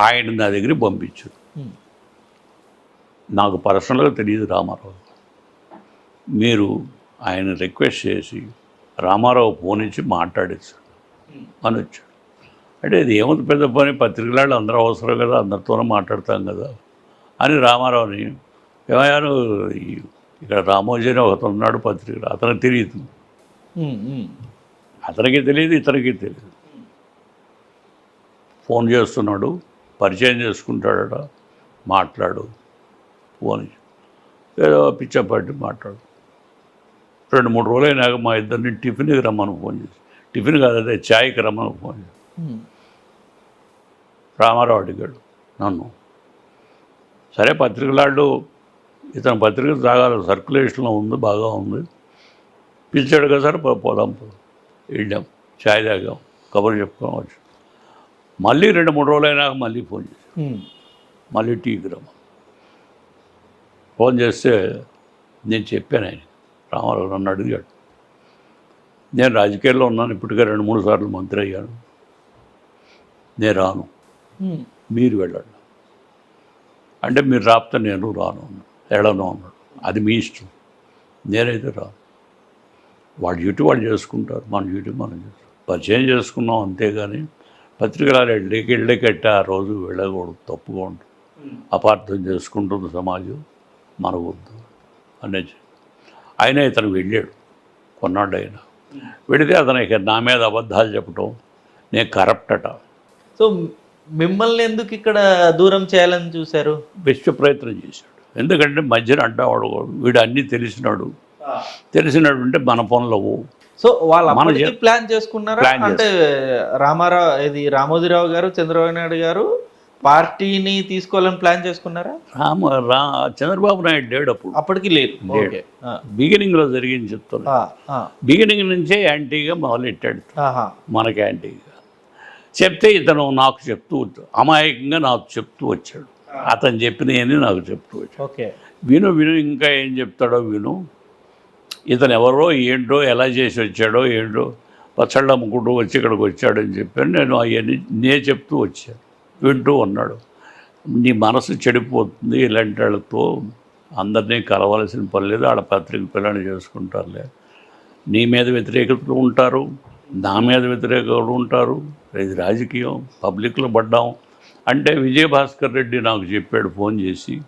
ఆయన నా దగ్గరికి పంపించారు ఉమ్. నాకు పర్సనల్గా తెలియదు రామారావు. మీరు ఆయన రిక్వెస్ట్ చేసి రామారావు ఫోన్ ఇచ్చి మాట్లాడేశాడు అని వచ్చాడు. అంటే ఇది ఏముంది పెద్ద పని? పత్రికలాళ్ళు అందరూ అవసరం కదా అందరితోనే మాట్లాడతాం కదా అని రామారావుని ఏమయ్యాను ఇక్కడ రామోజీ అని ఒకతను ఉన్నాడు పత్రికలు అతనికి తెలియదు. అతనికి తెలియదు ఇతనికి తెలియదు. ఫోన్ చేస్తున్నాడు. పరిచయం చేసుకుంటాడట మాట్లాడు ఫోన్ ఏదో పిచ్చపాటి మాట్లాడు. రెండు మూడు రోజులు అయినాక మా ఇద్దరిని టిఫిన్కి రమ్మని ఫోన్ చేసి టిఫిన్ కాదు అదే ఛాయ్కి రమ్మని ఫోన్ చేసి. రామారావు అడిగాడు నన్ను. సరే పత్రికలాళ్ళు ఇతని పత్రిక సాగాలి సర్క్యులేషన్లో ఉంది బాగా ఉంది. పిలిచాడు కదా సార్ పోదాం. వెళ్ళాం ఛాయ్ తాగాం కబుర్లు చెప్పుకోవడం వచ్చి మళ్ళీ రెండు మూడు రోజులు అయినాక మళ్ళీ ఫోన్ ఉమ్. మళ్ళీ టీకి రమ్మ. ఫోన్ చేస్తే నేను చెప్పాను ఆయన రామారావు నన్ను అడిగాడు. నేను రాజకీయాల్లో ఉన్నాను ఇప్పటికే రెండు మూడు సార్లు మంత్రి అయ్యాను. నేను రాను. మీరు వెళ్ళండి. అంటే మీరు రాపితే నేను రాను. వెళ్ళను అన్నాడు. అది మీ ఇష్టం. నేనైతే రాను. వాళ్ళ డ్యూటీ వాళ్ళు చేసుకుంటారు మన డ్యూటీ మనం చేసుకుంటాం. పరిచయం చేసుకున్నాం అంతేగాని పత్రికలు వెళ్ళకి వెళ్ళకెట్టి ఆ రోజు వెళ్ళకూడదు తప్పుగా ఉంటుంది అపార్థం చేసుకుంటుంది సమాజం మన వద్దు అనేది ఆయన ఇతను వెళ్ళాడు కొన్నాడు ఆయన వెళితే అతనికి నా మీద అబద్ధాలు చెప్పటం నేను కరప్ట్ అట. సో మిమ్మల్ని ఎందుకు ఇక్కడ దూరం చేయాలని చూశారు? విశ్వ ప్రయత్నం చేశాడు. ఎందుకంటే మధ్యన అంటావాడు వీడు అన్నీ తెలిసినాడు. తెలిసినాడు అంటే మన పనులు అవ్వు సో వాళ్ళు మన ప్లాన్ చేసుకున్నారా? అంటే రామారావు ఇది రామోజీరావు గారు చంద్రబాబు నాయుడు గారు పార్టీని తీసుకోవాలని ప్లాన్ చేసుకున్నారా? రామ రా చంద్రబాబు నాయుడు లేడు అప్పుడు. అప్పటికి లేదు. ఆ, బిగినింగ్లో జరిగింది చెప్తున్నా. బిగినింగ్ నుంచే యాంటీగా మొదలెట్టాడు. మనకి యాంటీగా. చెప్తే ఇతను నాకు చెప్తూ. అమాయకంగా నాకు చెప్తూ వచ్చాడు. అతను చెప్పినవన్నీ నాకు చెప్తూ వచ్చాడు. ఓకే. విను విను ఇంకా ఏం చెప్తాడో విను. ఇతను ఎవరో ఏంటో ఎలా చేసి వచ్చాడో ఏంటో పచ్చళ్ళు అమ్ముకుంటూ వచ్చి ఇక్కడికి వచ్చాడని చెప్పాను. నేను అవన్నీ నే చెప్తూ వచ్చాను. వింటూ ఉన్నాడు. నీ మనసు చెడిపోతుంది ఇలాంటి వాళ్ళతో అందరినీ కలవాల్సిన పని లేదు. వాళ్ళ పత్రిక పిల్లని చేసుకుంటారులే. నీ మీద వ్యతిరేకతలు ఉంటారు. నా మీద వ్యతిరేకతలు ఉంటారు. ఇది రాజకీయం. పబ్లిక్లో పడ్డాం. అంటే విజయభాస్కర్ రెడ్డి నాకు చెప్పాడు ఫోన్ చేసి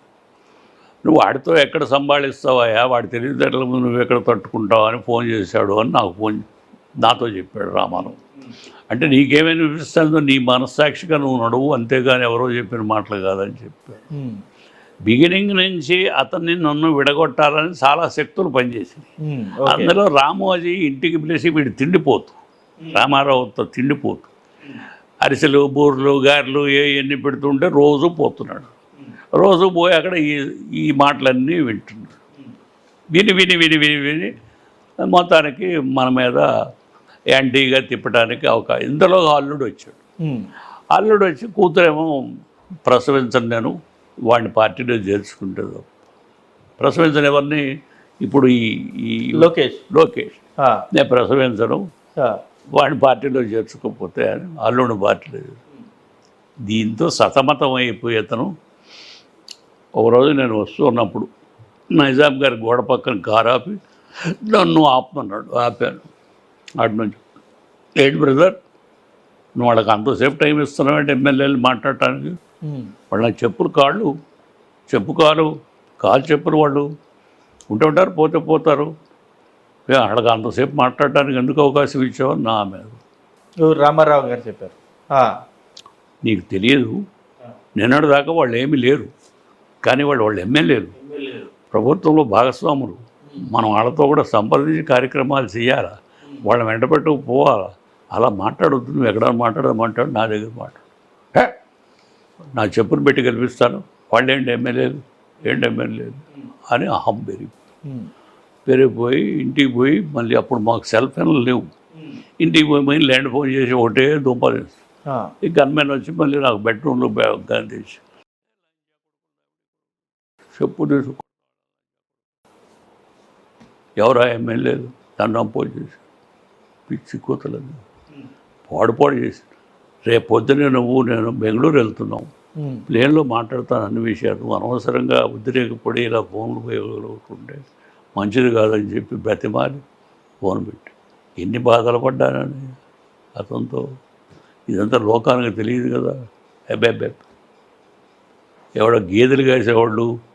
నువ్వు వాడితో ఎక్కడ సంభాళిస్తావా వాడి తెలివితేటల ముందు నువ్వు ఎక్కడ తట్టుకుంటావు అని ఫోన్ చేశాడు అని నాకు ఫోన్ నాతో చెప్పాడు రామారావు అంటే నీకేమనిపిస్తుందో నీ మనస్సాక్షిగా నువ్వు నడువు అంతేగాని ఎవరో చెప్పిన మాటలు కాదని చెప్పాడు. బిగినింగ్ నుంచి అతన్ని నన్ను విడగొట్టాలని చాలా శక్తులు పనిచేసింది అందులో రామోజీ ఇంటికి పిలిచి వీడు తిండిపోతు. రామారావుతో తిండిపోతు. అరిసెలు బూర్లు గారెలు ఏ ఎన్ని పెడుతుంటే రోజు పోతున్నాడు. రోజు పోయి అక్కడ ఈ ఈ మాటలన్నీ వింటున్నాడు విని విని విని విని విని మొత్తానికి మన మీద యాంటీగా తిప్పడానికి అవకాశం ఇందులో అల్లుడు వచ్చాడు. అల్లుడు వచ్చి కూతురేమో ప్రసవించను నేను వాడిని పార్టీలో చేర్చుకుంటుంది ప్రసవించని ఎవరిని? ఇప్పుడు ఈ ఈ లోకేష్. లోకేష్. నేను ప్రసవించను వాడిని పార్టీలో చేర్చుకోకపోతే అని అల్లుడిని పార్టీలో దీంతో సతమతం అయిపోయి అతను ఒకరోజు నేను వస్తూ ఉన్నప్పుడు నైజాం గారి గోడ పక్కన కారు ఆపి నన్ను ఆపమన్నాడు ఆపాను. అటు నుంచి ఏంటి బ్రదర్ నువ్వు వాళ్ళకి అంతసేపు టైం ఇస్తున్నావు అంటే ఎమ్మెల్యేలు మాట్లాడటానికి? వాళ్ళ చెప్పులు కాళ్ళు చెప్పు కాలు కాలు చెప్పులు వాళ్ళు. ఉంటే ఉంటారు పోతే పోతారు. వాళ్ళకి అంతసేపు మాట్లాడటానికి ఎందుకు అవకాశం ఇచ్చావు నా మీద. రామారావు గారు చెప్పారు. నీకు తెలియదు నిన్నటి దాకా వాళ్ళు ఏమీ లేరు. కానీ వాళ్ళు వాళ్ళు ఎమ్మెల్యేలు. ప్రభుత్వంలో భాగస్వాములు. మనం వాళ్ళతో కూడా సంప్రదించి కార్యక్రమాలు చేయాలా? వాళ్ళని వెంటబెట్టుకు పోవాలా? అలా మాట్లాడొద్దు. నువ్వు ఎక్కడ మాట్లాడదు మాట్లాడు నా దగ్గర మాట్లాడు! నా చెప్పులు పెట్టి కల్పిస్తాను వాళ్ళు ఏంటి ఎమ్మెల్యేలు? ఏంటి ఎమ్మెల్యేలు? అని అహం పెరిగి పెరిగిపోయి ఇంటికి పోయి మళ్ళీ అప్పుడు మాకు సెల్ ఫోన్లు లేవు. ఇంటికి పోయి మళ్ళీ ల్యాండ్ ఫోన్ చేసి ఒకటే దుంపలు ఈ గన్మెన్ వచ్చి మళ్ళీ నాకు బెడ్రూమ్లో గన్ తీసి చెప్పు తీసుకో ఎవరా ఎమ్మెల్యేలు నన్ను అపోజ్ చేసి. పిచ్చి కూతలేదు పాడు పాడు చేసి. రేపు పొద్దునే నువ్వు నేను బెంగళూరు వెళ్తున్నాం. ప్లేన్లో మాట్లాడతాను అన్ని విషయాలు. అనవసరంగా ఉద్రేకపడి ఇలా ఫోన్లు ఉపయోగలుగుతుంటే మంచిది కాదని చెప్పి బ్రతిమాలి. ఫోన్ పెట్టి. ఎన్ని బాధలు పడ్డానని అతనితో. ఇదంతా లోకానికి తెలియదు కదా. అబ్బెబ్బె ఎవడో గేదెలు కాసేవాళ్ళు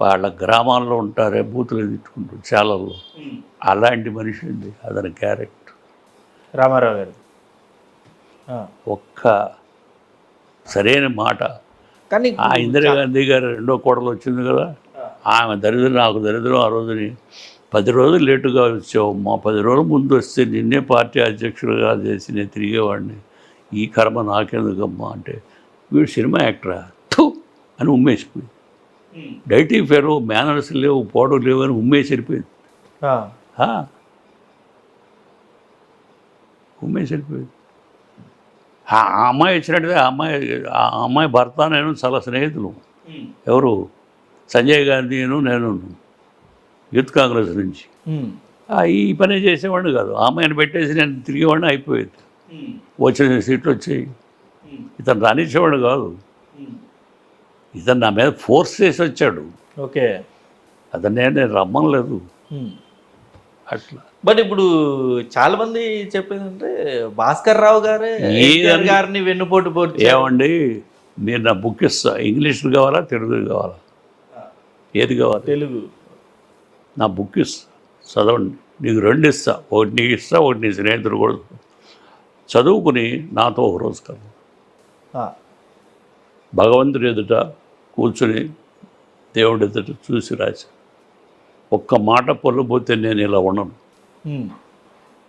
వాళ్ళ గ్రామాల్లో ఉంటారే బూతులు తిట్టుకుంటారు చాలల్లో. అలాంటి మనిషి ఉంది అతని క్యారెక్టర్. రామారావు గారు. ఒక్క సరైన మాట. కానీ ఆ ఇందిరాగాంధీ గారు రెండో కోడలు వచ్చింది కదా ఆమె దరిద్రం నాకు దరిద్రం ఆ రోజుని పది రోజులు లేటుగా వచ్చావు. మా పది రోజుల ముందు వస్తే నిన్నే పార్టీ అధ్యక్షులుగా చేసి నేను తిరిగేవాడిని. ఈ కర్మ నాకెందుకమ్మా అంటే వీడు సినిమా యాక్టరా? అని ఉమ్మేసిపోయింది. డైటీ ఫెరో మేనర్స్ లేవు పోడు లేవు అని ఆ. ఆ. ఉమ్మేసి వెళ్ళిపోయింది ఆ అమ్మాయి వచ్చినట్టుగా ఆ అమ్మాయి ఆ అమ్మాయి భర్త నేను చాలా స్నేహితులు. ఎవరు? సంజయ్ గాంధీను నేను యూత్ కాంగ్రెస్ నుంచి. ఈ పని చేసేవాడిని కాదు. ఆ అమ్మాయిని పెట్టేసి నేను తిరిగేవాడిని అయిపోయేది. వచ్చిన సీట్లు వచ్చాయి. ఇతను రానిచ్చేవాడు కాదు. ఇతను నా మీద ఫోర్స్ చేసి వచ్చాడు. ఓకే. అతను నేను ఉమ్. అట్లా. బట్ ఇప్పుడు చాలా మంది చెప్పేది అంటే భాస్కర్ రావు గారే గారిని వెన్నుపోటు పోటీ ఏమండి? మీరు నా బుక్ ఇస్తా. ఇంగ్లీష్లో కావాలా తెలుగు కావాలా? ఏది కావాలి? తెలుగు. నా బుక్ ఇస్తా. చదవండి. నీకు రెండు ఇస్తా. ఒకటి నీకు ఇస్తా ఒకటి నీ స్నేహితుడు కూడా చదువుకుని నాతో ఒక రోజు ఆ. భగవంతుడి ఎదుట కూర్చుని దేవుడి ఎదుట చూసి రాశా. ఒక్క మాట పొల్లబోతే నేను ఇలా ఉండను. ఉమ్.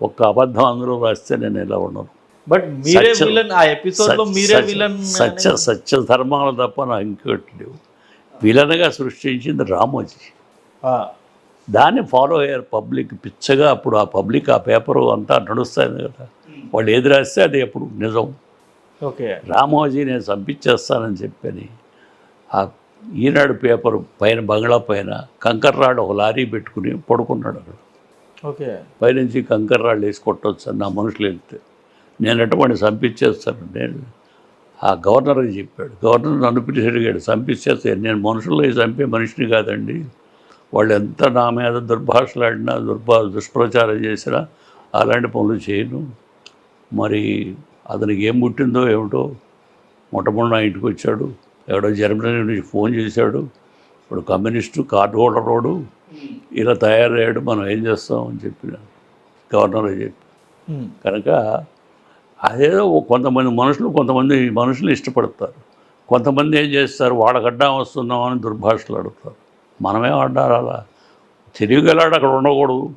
ఒక్క అబద్ధం అందులో రాస్తే నేను ఇలా ఉండను. బట్ మీరే సత్యం. విలన్ ఆ సత్య- మీరే సత్య- విలన్ సత్య సత్య ధర్మాలు తప్ప నాకు ఇంకోటి లేవు. విలన్గా సృష్టించింది రామోజీ. దాన్ని ఫాలో అయ్యారు పబ్లిక్ పిచ్చగా అప్పుడు ఆ పబ్లిక్ ఆ పేపరు అంతా నడుస్తుంది కదా. వాళ్ళు ఏది రాస్తే అది ఎప్పుడు నిజం. ఓకే రామోజీ నేను చంపించేస్తానని చెప్పని ఆ ఈనాడు పేపర్ పైన బంగ్లా పైన కంకర్రాడు ఒక లారీ పెట్టుకుని పడుకున్నాడు అక్కడ. ఓకే. పైనుంచి కంకర్రాళ్ళు వేసి కొట్టొచ్చు అని నా మనుషులు వెళ్తే. నేను ఎటువంటి చంపించేస్తాను నేను ఆ గవర్నర్కి చెప్పాడు. గవర్నర్ నన్ను పిలిచి అడిగాడు చంపించేస్తాను నేను మనుషుల్లో చంపే మనిషిని కాదండి. వాళ్ళు ఎంత నా మీద దుర్భాషలాడినా దుర్భా దుష్ప్రచారం చేసినా అలాంటి పనులు చేయను. మరి అతనికి ఏం పుట్టిందో ఏమిటో మొట్టమొదటి నా ఇంటికి వచ్చాడు. ఎవడో జర్మనీ నుంచి ఫోన్ చేశాడు. ఇప్పుడు కమ్యూనిస్టు కార్డు హోల్డరోడు ఇలా తయారయ్యాడు. మనం ఏం చేస్తాం అని చెప్పిన గవర్నర్ చెప్పి. కనుక అదేదో కొంతమంది మనుషులు కొంతమంది మనుషులు ఇష్టపడతారు. కొంతమంది ఏం చేస్తారు? అడ్డం వస్తున్నాం అని దుర్భాషలు ఆడుతారు మనమే ఆడాలి అలా. తెలియగలాడు అక్కడ ఉండకూడదు.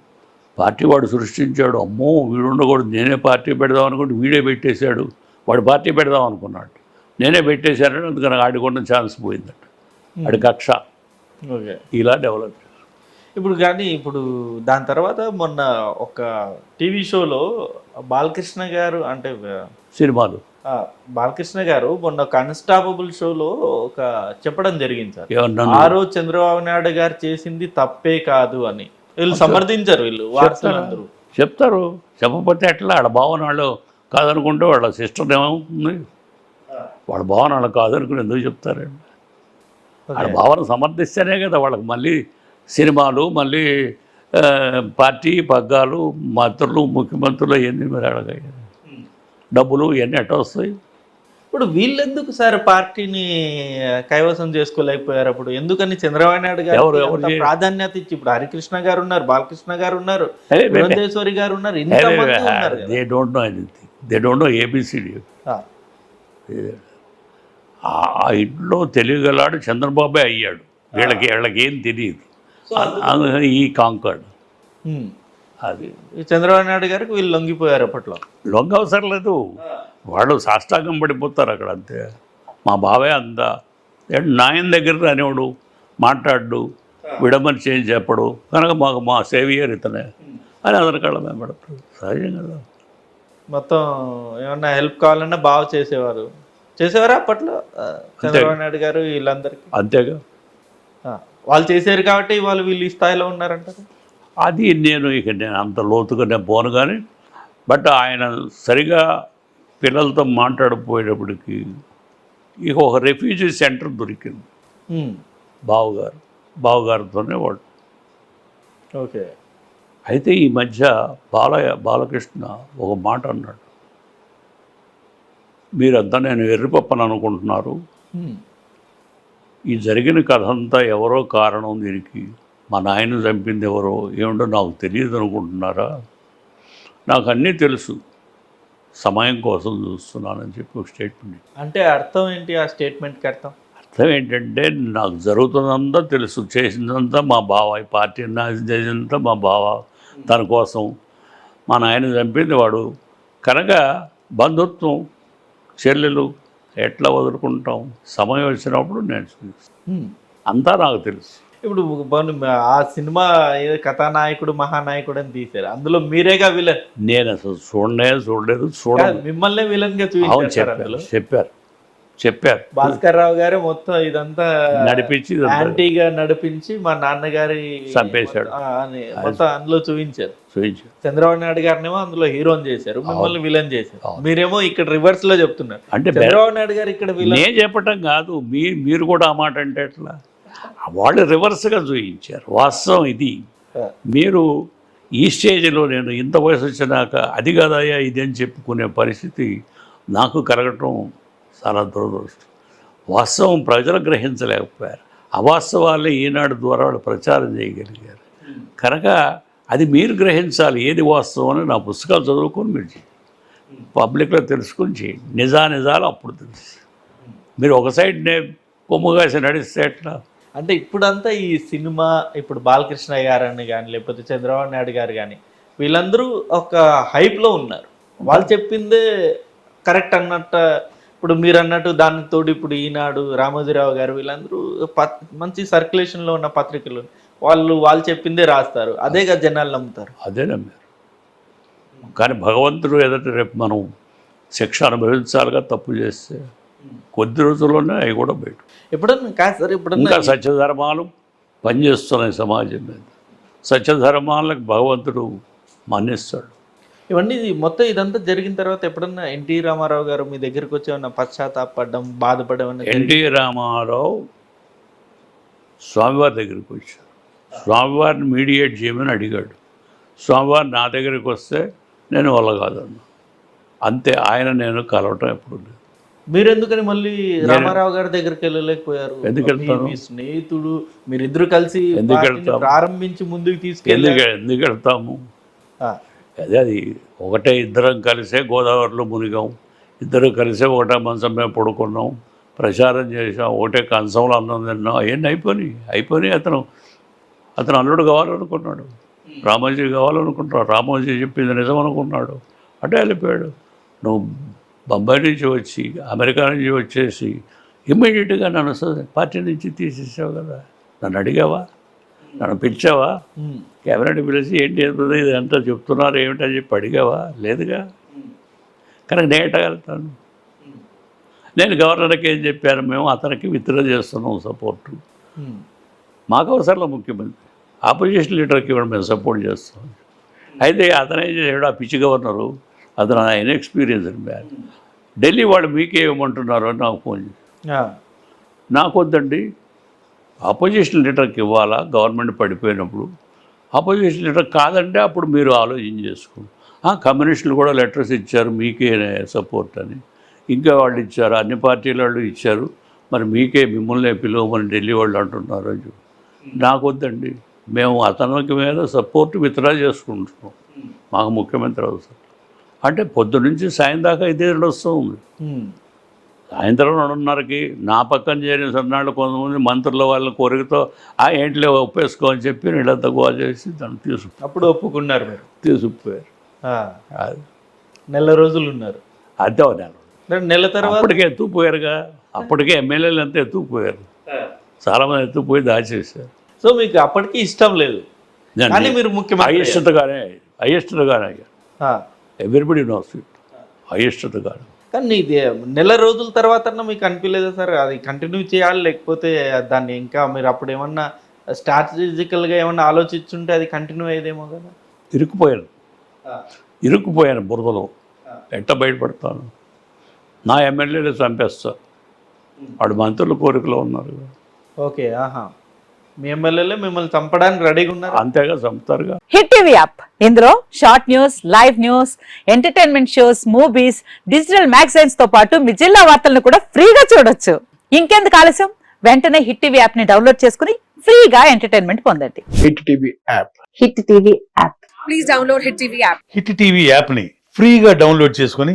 పార్టీ వాడు సృష్టించాడు. అమ్మో వీడు ఉండకూడదు. నేనే పార్టీ పెడదాం అనుకుంటే వీడే పెట్టేశాడు. వాడు పార్టీ పెడదాం అనుకున్నాడు. నేనే పెట్టేశానని అందుకని ఆడికొన్న ఛాన్స్ పోయిందట. ఆడి కక్ష. ఓకే. ఇలా డెవలప్. ఇప్పుడు కానీ ఇప్పుడు దాని తర్వాత మొన్న ఒక టీవీ షోలో బాలకృష్ణ గారు అంటే సినిమాలు. బాలకృష్ణ గారు మొన్న కన్స్టాపబుల్ షోలో ఒక చెప్పడం జరిగింది సార్. ఏమన్నా ఆ రోజు చంద్రబాబు నాయుడు గారు చేసింది తప్పే కాదు అని. వీళ్ళు సమర్థించారు వీళ్ళు వార్తలందరూ చెప్తారు? చెప్పకపోతే ఎట్లా? వాళ్ళ భావన వాళ్ళు కాదనుకుంటే వాళ్ళ సిస్టర్ ఏమవుతుంది వాళ్ళ భావన వాళ్ళు కాదనుకుని ఎందుకు చెప్తారండి వాళ్ళ భావన సమర్థిస్తేనే కదా వాళ్ళకి మళ్ళీ సినిమాలు మళ్ళీ పార్టీ పగ్గాలు మంత్రులు ముఖ్యమంత్రులు ఇవన్నీ మరి అడగాయి డబ్బులు ఇవన్నీ ఎట్ట వస్తాయి ఇప్పుడు వీళ్ళెందుకు సార్ పార్టీని కైవసం చేసుకోలేకపోయారు అప్పుడు ఎందుకని చంద్రబాబు నాయుడు గారు ప్రాధాన్యత ఇచ్చి ఇప్పుడు హరికృష్ణ గారు ఉన్నారు బాలకృష్ణ గారు ఉన్నారు బృందేశ్వరి గారు ఉన్నారు. They don't know anything they don't know A B C D ఆ, ఇంట్లో తెలియగలాడు చంద్రబాబే అయ్యాడు. వీళ్ళకి వీళ్ళకి ఏం తెలియదు ఈ ఉమ్. అది. చంద్రబాబు నాయుడు గారికి వీళ్ళు లొంగిపోయారు అప్పట్లో. లొంగ అవసరం లేదు వాళ్ళు సాష్టాంగం పడిపోతారు అక్కడ అంతే. మా బావే అందా. నాయన దగ్గర రానివాడు. మాట్లాడు. విడమని చేంజ్ చెప్పడు. కనుక మాకు మా సేవియర్ ఇతనే. అని అతని కళ్ళ మీద పడతాడు సహజం కదా. మొత్తం ఏమన్నా హెల్ప్ కావాలన్నా బాగా చేసేవారు. చేసేవారా అప్పట్లో? చంద్రబాబు నాయుడు గారు వీళ్ళందరికీ? అంతేగా. వాళ్ళు చేశారు కాబట్టి వాళ్ళు వీళ్ళు ఈ స్థాయిలో ఉన్నారంటారు అది నేను ఇక నేను అంత లోతుగా నేను పోను కానీ బట్ ఆయన సరిగా పిల్లలతో మాట్లాడకపోయేటప్పటికి ఇక ఒక రెఫ్యూజీ సెంటర్ దొరికింది. బావగారు బావగారితోనే వాడు ఓకే. అయితే ఈ మధ్య బాలయ్య బాలకృష్ణ ఒక మాట అన్నాడు. మీరంతా నేను ఎర్రిపప్పని అనుకుంటున్నారు. ఈ జరిగిన కథ అంతా ఎవరో కారణం దీనికి? మా నాయన చంపింది ఎవరో? ఏమిటో నాకు తెలియదు అనుకుంటున్నారా? నాకు అన్నీ తెలుసు. సమయం కోసం చూస్తున్నానని చెప్పి ఒక స్టేట్మెంట్ అంటే అర్థం ఏంటి ఆ స్టేట్మెంట్కి అర్థం? అర్థం ఏంటంటే నాకు జరుగుతున్నంతా తెలుసు. చేసిందంతా మా బావ ఈ పార్టీ నాశనం చేసిందంతా మా బావ తన కోసం. మా నాయన చంపింది వాడు. కనుక బంధుత్వం చెల్లెలు ఎట్లా వదులుకుంటాం? సమయం వచ్చినప్పుడు నేను. అంతా నాకు తెలుసు. ఇప్పుడు ఆ సినిమా కథానాయకుడు మహానాయకుడు అని తీశారు. అందులో మీరేగా విలన్? నేను అసలు చూడనే చూడలేదు చూడ మిమ్మల్నే విలన్గా అవును చూపించారు చెప్పారు. చెప్పారు. భాస్కర్ రావు గారు మొత్తం ఇదంతా నడిపించి యాంటీగా నడిపించి మా నాన్నగారి చంపేశాడు. మొత్తం అందులో చూపించారు. చూపించారు. చంద్రబాబు నాయుడు గారినేమో అందులో హీరోని చేశారు మిమ్మల్ని విలన్ చేశారు. మీరేమో ఇక్కడ రివర్స్లో చెప్తున్నారు. అంటే చంద్రబాబు నాయుడు గారు ఇక్కడ నేను చెప్పటం కాదు మీ మీరు కూడా ఆ మాట అంటే ఎట్లా? వాళ్ళు రివర్స్గా చూపించారు. వాస్తవం ఇది. మీరు ఈ స్టేజ్లో నేను ఇంత వయసు వచ్చినాక అది కాదయ్యా ఇది అని చెప్పుకునే పరిస్థితి నాకు కలగటం చాలా దురదృష్టం వాస్తవం ప్రజలు గ్రహించలేకపోయారు. అవాస్తవాలే ఈనాడు ద్వారా వాళ్ళు ప్రచారం చేయగలిగారు. కనుక అది మీరు గ్రహించాలి ఏది వాస్తవం అని నా పుస్తకాలు చదువుకొని మీరు చేయండి పబ్లిక్లో తెలుసుకొని చేయండి నిజానిజాలు అప్పుడు తెలుసు మీరు ఒక సైడ్ నే కొమ్ముగాసి నడిస్తే ఎట్లా? అంటే ఇప్పుడంతా ఈ సినిమా ఇప్పుడు బాలకృష్ణ గారని కానీ లేకపోతే చంద్రబాబు నాయుడు గారు కానీ వీళ్ళందరూ ఒక హైప్లో ఉన్నారు. వాళ్ళు చెప్పిందే కరెక్ట్ అన్నట్టు ఇప్పుడు మీరు అన్నట్టు దానికి తోడు ఇప్పుడు ఈనాడు రామోజీరావు గారు వీళ్ళందరూ మంచి circulation లో ఉన్న పత్రికలు. వాళ్ళు వాళ్ళు చెప్పిందే రాస్తారు. అదేగా జనాలు నమ్ముతారు. అదే నమ్మారు. కానీ భగవంతుడు ఎదుట రేపు మనం శిక్ష అనుభవించాలిగా తప్పు చేస్తే కొద్ది రోజుల్లోనే అవి కూడా బయట. ఎప్పుడన్నా కాదు సార్ ఎప్పుడన్నా ఇంకా సత్యధర్మాలు పనిచేస్తున్నాయి సమాజం మీద. సత్యధర్మాలకు భగవంతుడు మన్నిస్తాడు. ఇవన్నీ మొత్తం ఇదంతా జరిగిన తర్వాత ఎప్పుడన్నా ఎన్టీ రామారావు గారు మీ దగ్గరికి వచ్చి ఏమన్నా పశ్చాత్తాపడడం బాధపడడం ఎన్టీ రామారావు స్వామివారి దగ్గరికి వచ్చారు. స్వామివారిని మీడియేట్ చేయమని అడిగాడు. స్వామివారు నా దగ్గరికి వస్తే నేను వల్ల కాదన్నా. అంతే ఆయన నేను కలవటం ఎప్పుడు లేదు. మీరు ఎందుకని మళ్ళీ రామారావు గారి దగ్గరికి వెళ్ళలేకపోయారు? ఎందుకు మీ- స్నేహితుడు మీరిద్దరు కలిసి ఎందుకు? ప్రారంభించి ముందుకు తీసుకెళ్ళి ఎందుకు వెళ్తాము? అదే అది ఒకటే ఇద్దరం కలిసే గోదావరిలో మునిగాం. ఇద్దరు కలిసే ఒకటే మంచం మేము పడుకున్నాం. ప్రచారం చేసాం ఒకటే కంచంలో అన్నం తిన్నాం. అవన్నీ అయిపోయినాయి. అయిపోయినాయి. అతను అతను అల్లుడు కావాలనుకున్నాడు. రామోజీ కావాలనుకుంటున్నాడు. రామోజీ చెప్పింది నిజం అనుకున్నాడు అటే వెళ్ళిపోయాడు. నువ్వు బొంబాయి నుంచి వచ్చి అమెరికా నుంచి వచ్చేసి ఇమ్మీడియట్గా నన్ను పార్టీ నుంచి తీసేసావు కదా. నన్ను అడిగావా? నన్ను పిలిచావా? కెమెరాని పిలిచి ఏంటి ఇది అంతా చెప్తున్నారు ఏమిటని చెప్పి అడిగావా? లేదుగా? కనుక నేను ఎట్టగలుగుతాను నేను గవర్నర్కి ఏం చెప్పాను? మేము అతనికి విత్డ్రా చేస్తున్నాం సపోర్టు. మాకు అవసరంలో ముఖ్యమంత్రి. ఆపోజిషన్ లీడర్కి ఇవ్వడం మేము సపోర్ట్ చేస్తాం. అయితే అతను ఏం చేశాడు? ఆ పిచ్చి గవర్నరు అతను ఆయన ఎక్స్పీరియన్స్ మ్యాన్ ఢిల్లీ వాళ్ళు మీకే ఇవ్వమంటున్నారు అని నాకు ఫోన్ చేసి నాకు వద్దండి ఆపోజిషన్ లీడర్కి ఇవ్వాలా గవర్నమెంట్ పడిపోయినప్పుడు అపోజిషన్ లీడర్ కాదంటే అప్పుడు మీరు ఆలోచన చేసుకోండి. ఆ, కమ్యూనిస్టులు కూడా లెటర్స్ ఇచ్చారు మీకే సపోర్ట్ అని. ఇంకా వాళ్ళు ఇచ్చారు అన్ని పార్టీల వాళ్ళు ఇచ్చారు. మరి మీకే మిమ్మల్ని పిలువమని ఢిల్లీ వాళ్ళు అంటున్నారు రోజు. నాకొద్దండి. నాకు వద్దండి మేము అతనికి మీద సపోర్ట్ విత్డ్రా చేసుకుంటున్నాం. మాకు ముఖ్యమంత్రి అవసరం. అంటే పొద్దు నుంచి సాయం దాకా ఇదే నడుస్తూ ఉంది. సాయంత్రం రెండున్నరకి నా పక్కన చేరిన సన్నాళ్ళు కొంతమంది మంత్రుల వాళ్ళ కోరికతో ఆ ఏంటిలే ఒప్పేసుకో అని చెప్పి నీళ్ళంతా గోల్ చేసి దాన్ని తీసుకు అప్పుడు ఒప్పుకున్నారు మీరు? తీసుకుపోయారు. నెల రోజులు ఉన్నారు అదే నెల నెల తర్వాత? అప్పటికే ఎత్తుకుపోయారుగా. అప్పటికే ఎమ్మెల్యేలు అంతా ఎత్తుకుపోయారు. చాలామంది ఎత్తుకుపోయి దాచేశారు. సో మీకు అప్పటికి ఇష్టం లేదు. కానీ మీరు ముఖ్యమంత్రి అయిష్టతగానే అయిష్టతగానే ఎవ్రీబడి నోస్ ఇట్ అయిష్టతగానే. కానీ ఇది నెల రోజుల తర్వాత మీకు అనిపించలేదా సార్? అది కంటిన్యూ చేయాలి లేకపోతే దాన్ని ఇంకా మీరు అప్పుడు ఏమన్నా స్ట్రాటజికల్గా ఏమన్నా ఆలోచించుంటే అది కంటిన్యూ అయ్యేదేమో కదా. ఇరుక్కుపోయాను. ఇరుక్కుపోయాను బురదలో. ఎట్ట బయటపడతాను. నా ఎమ్మెల్యేలు చంపేస్తా వాడు మంత్రుల కోరికలో ఉన్నారు. ఓకే ఆహా. మీ ఎమ్మెల్యేలే మిమ్మల్ని చంపడానికి రెడీగా ఉన్నారు? అంతేగా చంపుతారుగా. Hit TV app. ఇందులో short news live news entertainment shows movies digital మ్యాగజైన్స్తో పాటు మీ జిల్లా వార్తలను కూడా ఫ్రీగా చూడొచ్చు. ఇంకెందుకు ఆలస్యం? వెంటనే హిట్ టీవీ యాప్ని డౌన్లోడ్ చేసుకుని ఫ్రీగా ఎంటర్టైన్మెంట్ పొందండి. Hit TV app. Hit TV app. Please download Hit TV app. Hit TV యాప్ని ఫ్రీగా డౌన్లోడ్ చేసుకొని